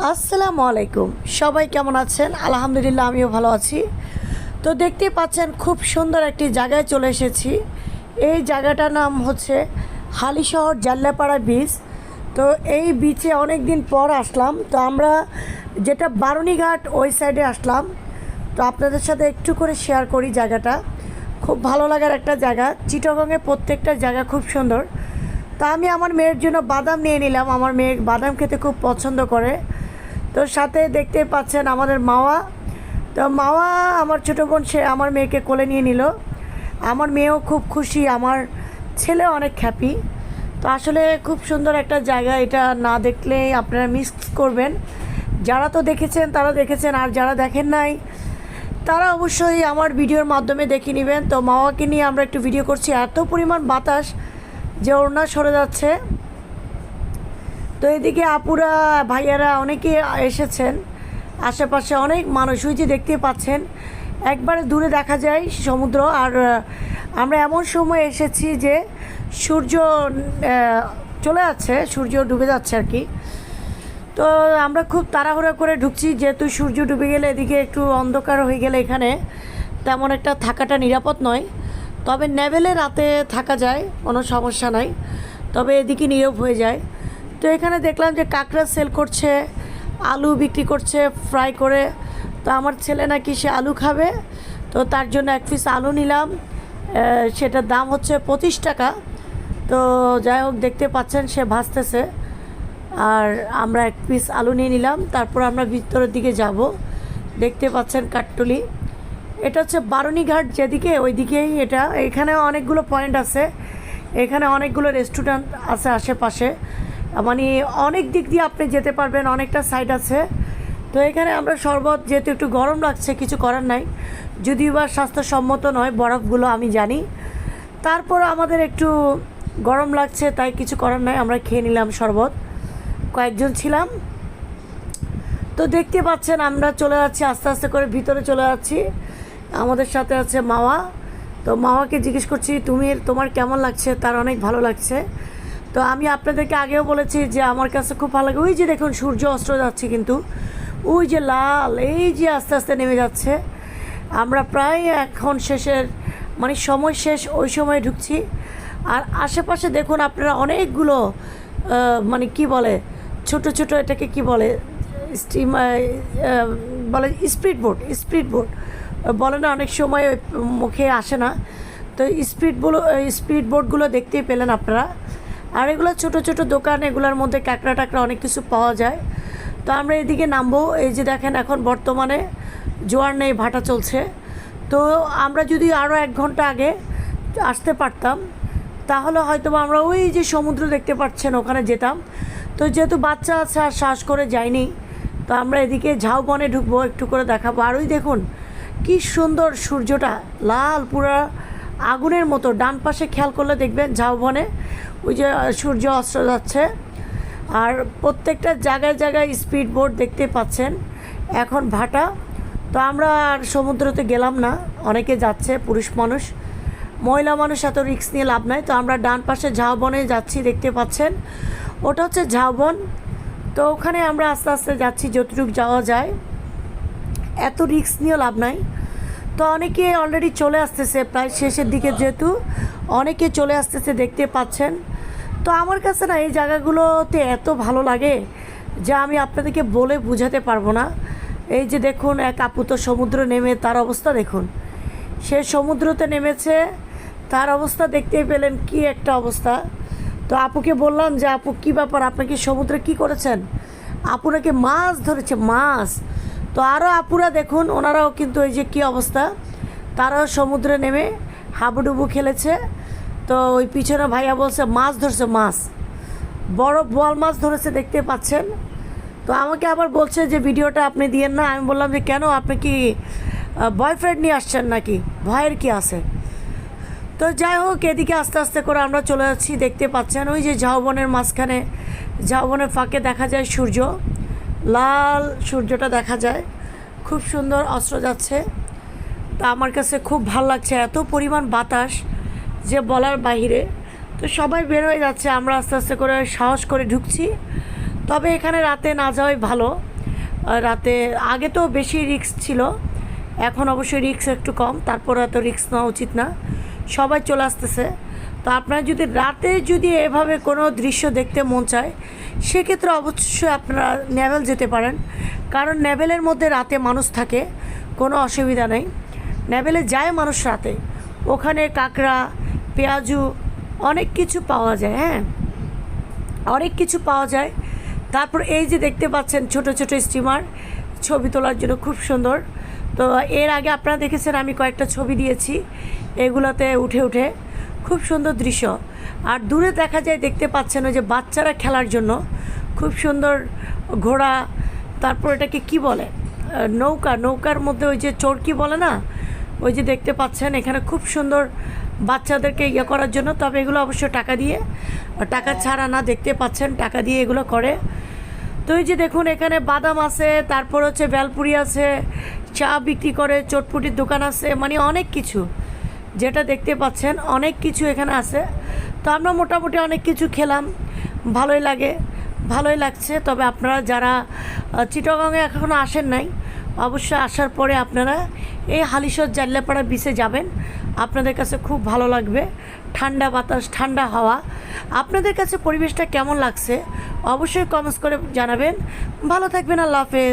আসসালামু আলাইকুম। সবাই কেমন আছেন? আলহামদুলিল্লাহ, আমিও ভালো আছি। তো দেখতে পাচ্ছেন, খুব সুন্দর একটি জায়গায় চলে এসেছি। এই জায়গাটার নাম হচ্ছে হালিশহর জাল্লাপাড়া বিচ তো এই বিচে অনেক দিন পর আসলাম। তো আমরা যেটা বারুণীঘাট, ওই সাইডে আসলাম। তো আপনাদের সাথে একটু করে শেয়ার করি জায়গাটা। খুব ভালো লাগার একটা জায়গা। চিটগংয়ে প্রত্যেকটা জায়গা খুব সুন্দর। তা আমি আমার মেয়ের জন্য বাদাম নিয়ে নিলাম। আমার মেয়ে বাদাম খেতে খুব পছন্দ করে। তো সাথে দেখতে পাচ্ছেন আমাদের মাওয়া। তো মাওয়া আমার ছোটো বোন, সে আমার মেয়েকে কোলে নিয়ে নিল। আমার মেয়েও খুব খুশি, আমার ছেলে অনেক হ্যাপি তো আসলে খুব সুন্দর একটা জায়গা এটা, না দেখলে আপনারা মিস করবেন। যারা তো দেখেছেন তারা দেখেছেন, আর যারা দেখেন নাই, তারা অবশ্যই আমার ভিডিওর মাধ্যমে দেখে নেবেন। তো মাওয়াকে নিয়ে আমরা একটু ভিডিও করছি। এত পরিমাণ বাতাস যে ওড়না সরে যাচ্ছে। তো এদিকে আপুরা, ভাইয়ারা অনেকে এসেছেন। আশেপাশে অনেক মানুষ ওই যে দেখতে পাচ্ছেন। একবারে দূরে দেখা যায় সমুদ্র। আর আমরা এমন সময় এসেছি যে সূর্য চলে যাচ্ছে, সূর্য ডুবে যাচ্ছে আর কি। তো আমরা খুব তাড়াহুড়া করে ঢুকছি, যেহেতু সূর্য ডুবে গেলে এদিকে একটু অন্ধকার হয়ে গেলে এখানে তেমন একটা থাকাটা নিরাপদ নয়। তবে নেভেলে রাতে থাকা যায়, কোনো সমস্যা নাই। তবে এদিকে নীরব হয়ে যায়। তো এখানে দেখলাম যে কাঁকড়া সেল করছে, আলু বিক্রি করছে ফ্রাই করে। তো আমার ছেলে নাকি সে আলু খাবে, তো তার জন্য এক পিস আলু নিলাম। সেটার দাম হচ্ছে পঁচিশ টাকা। তো যাই হোক, দেখতে পাচ্ছেন সে ভাজতেছে আর আমরা এক পিস আলু নিয়ে নিলাম, তারপর আমরা ভিতরের দিকে যাব। দেখতে পাচ্ছেন কাঠটুলি। এটা হচ্ছে বারুণীঘাট যেদিকে, ওইদিকেই এটা। এখানে অনেকগুলো পয়েন্ট আছে। এখানে অনেকগুলো রেস্টুরেন্ট আছে আশেপাশে। মানে অনেক দিক দিয়ে আপনি যেতে পারবেন, অনেকটা সাইড আছে। তো এখানে আমরা শরবত, যেহেতু একটু গরম লাগছে, কিছু করার নাই। যদিও বা স্বাস্থ্যসম্মত নয়, বরফগুলো আমি জানি। তারপর আমাদের একটু গরম লাগছে, তাই কিছু করার নাই, আমরা খেয়ে নিলাম শরবত। কয়েকজন ছিলাম। তো দেখতে পাচ্ছেন, আমরা চলে যাচ্ছি, আস্তে আস্তে করে ভিতরে চলে যাচ্ছি। আমাদের সাথে আছে মাওয়া। তো মাওয়াকে জিজ্ঞেস করছি, তুমি তোমার কেমন লাগছে? তার অনেক ভালো লাগছে। তো আমি আপনাদেরকে আগেও বলেছি যে আমার কাছে খুব ভালো লাগে। ওই যে দেখুন, সূর্য অস্ত যাচ্ছে কিন্তু। ওই যে লাল, এই যে আস্তে আস্তে নেমে যাচ্ছে। আমরা প্রায় এখন শেষের মানে সময় শেষ, ওই সময় ঢুকছি। আর আশেপাশে দেখুন আপনারা অনেকগুলো মানে কি বলে, ছোট ছোট এটাকে কি বলে স্টিম বলে স্পিড বোট স্পিড বোট। বলে না, অনেক সময় মুখে আসে না। তো স্পিড স্পিডগুলো স্পিড বোটগুলো দেখতেই পেলেন আপনারা। আর এগুলো ছোট ছোট দোকান, এগুলোর মধ্যে কাঁকড়া টাকড়া অনেক কিছু পাওয়া যায়। তো আমরা এদিকে নামবো, এই যে দেখেন এখন বর্তমানে জোয়ার নেই, ভাটা চলছে। তো আমরা যদি আরও এক ঘণ্টা আগে আসতে পারতাম, তাহলে হয়তো আমরা ওই যে সমুদ্র দেখতে পাচ্ছেন, ওখানে যেতাম। তো যেহেতু বাচ্চা আছে আর শ্বাস করে যায়নি, তো আমরা এদিকে ঝাউবনে ঢুকবো, একটু করে দেখাবো। আর ওই দেখুন, কি সুন্দর সূর্যটা, লাল পুরা আগুনের মতো, ডান পাশে খেয়াল করলে দেখবেন ঝাউবনে ওই যে সূর্য অস্ত যাচ্ছে। আর প্রত্যেকটা জায়গায় জায়গায় স্পিড বোট দেখতে পাচ্ছেন, এখন ভাটা। তো আমরা আর সমুদ্রতে গেলাম না, অনেকে যাচ্ছে, পুরুষ মানুষ। মহিলা মানুষ এত রিক্স নিয়ে লাভ নাই, তো আমরা ডান পাশে ঝাউবনে যাচ্ছি, দেখতে পাচ্ছেন। ওটা হচ্ছে ঝাউবন। তো ওখানে আমরা আস্তে আস্তে যাচ্ছি, যতটুকু যাওয়া যায়। এত রিক্স নিয়েও লাভ নাই। তো অনেকে অলরেডি চলে আসতেছে, প্রায় শেষের দিকে যেহেতু অনেকে চলে আসতেছে, দেখতে পাচ্ছেন। তো আমার কাছে না এই জায়গাগুলোতে এত ভালো লাগে যা আমি আপনাদেরকে বলে বোঝাতে পারব না। এই যে দেখুন, এক আপুত সমুদ্র নেমে তার অবস্থা দেখুন। সে সমুদ্রতে নেমেছে, তার অবস্থা দেখতেই পেলেন কি একটা অবস্থা। তো আপুকে বললাম যে, আপু, কী ব্যাপার? আপনাকে সমুদ্রে কি করেছেন? আপু নাকি মাছ ধরেছে, মাছ। তো আরও আপুরা দেখুন, ওনারাও কিন্তু এই যে কী অবস্থা। তারাও সমুদ্রে নেমে হাবুডুবু খেলেছে। তো ওই পিছনে ভাইয়া বলছে, মাছ ধরছে, মাছ। বড় বল মাছ ধরেছে, দেখতে পাচ্ছেন। তো আমাকে আবার বলছে যে, ভিডিওটা আপনি দিয়েন না। আমি বললাম যে, কেন? আপনি কি বয়ফ্রেন্ড নিয়ে আসছেন নাকি? ভয়ের কি আছে? তো যাই হোক, এদিকে আস্তে আস্তে করে আমরা চলে যাচ্ছি, দেখতে পাচ্ছেন। ওই যে ঝাউবনের মাঝখানে, ঝাউবনের ফাঁকে দেখা যায় সূর্য। লাল সূর্যটা দেখা যায়। খুব সুন্দর অস্ত্র যাচ্ছে। তা আমার কাছে খুব ভালো লাগছে। এত পরিমাণ বাতাস যে বলার বাইরে তো সবাই বের হয়ে যাচ্ছে। আমরা আস্তে আস্তে করে সাহস করে ঢুকছি। তবে এখানে রাতে না যাওয়াই ভালো। রাতে আগে তো বেশি রিস্ক ছিল। এখন অবশ্যই রিস্ক একটু কম। তারপরে এত রিস্ক নেওয়া উচিত না। সবাই চলে আসতেছে। তো আপনারা যদি রাতে যদি এভাবে কোনো দৃশ্য দেখতে মন চায়, সেক্ষেত্রে অবশ্যই আপনারা নেভেল যেতে পারেন। কারণ নেভেলের মধ্যে রাতে মানুষ থাকে, কোনো অসুবিধা নেই। নেভেলে যায় মানুষ রাতে। ওখানে কাঁকড়া, পেঁয়াজু অনেক কিছু পাওয়া যায় হ্যাঁ? অনেক কিছু পাওয়া যায়। তারপর এই যে দেখতে পাচ্ছেন ছোট ছোট স্টিমার, ছবি তোলার জন্য খুব সুন্দর। তো এর আগে আপনারা দেখেছেন আমি কয়েকটা ছবি দিয়েছি, এগুলোতে উঠে উঠে। খুব সুন্দর দৃশ্য। আর দূরে দেখা যায় দেখতে পাচ্ছেন ওই যে বাচ্চারা খেলার জন্য। খুব সুন্দর ঘোড়া, তারপর এটাকে কি বলে? নৌকা, নৌকার মধ্যে ওই যে চরকি বলে না? ওই যে দেখতে পাচ্ছেন এখানে খুব সুন্দর বাচ্চাদেরকে ইয়ে করার জন্য। তবে এগুলো অবশ্য টাকা দিয়ে, টাকা ছাড়া না দেখতে পাচ্ছেন, টাকা দিয়ে এগুলো করে। তো এই যে দেখুন, এখানে বাদাম আছে, তারপর হচ্ছে বেলপুরি আছে, চা বিক্রি করে, চটপুটির দোকান আছে মানে অনেক কিছু। যেটা দেখতে পাচ্ছেন অনেক কিছু এখানে আছে। তো আমরা মোটামুটি অনেক কিছু খেলাম। ভালোই লাগে ভালোই লাগছে। তবে আপনারা যারা আহ, চিটাগাংয়ে এখনও আসেন নাই অবশ্যই আসার পরে আপনারা এই হালিশর জাল্লাপাড়া বিচে যাবেন। আপনাদের কাছে খুব ভালো লাগবে। ঠান্ডা বাতাস ঠান্ডা হাওয়া। আপনাদের কাছে পরিবেশটা কেমন লাগছে? অবশ্যই কমেন্টস করে জানাবেন। ভালো থাকবেন আল্লাহ হাফেজ।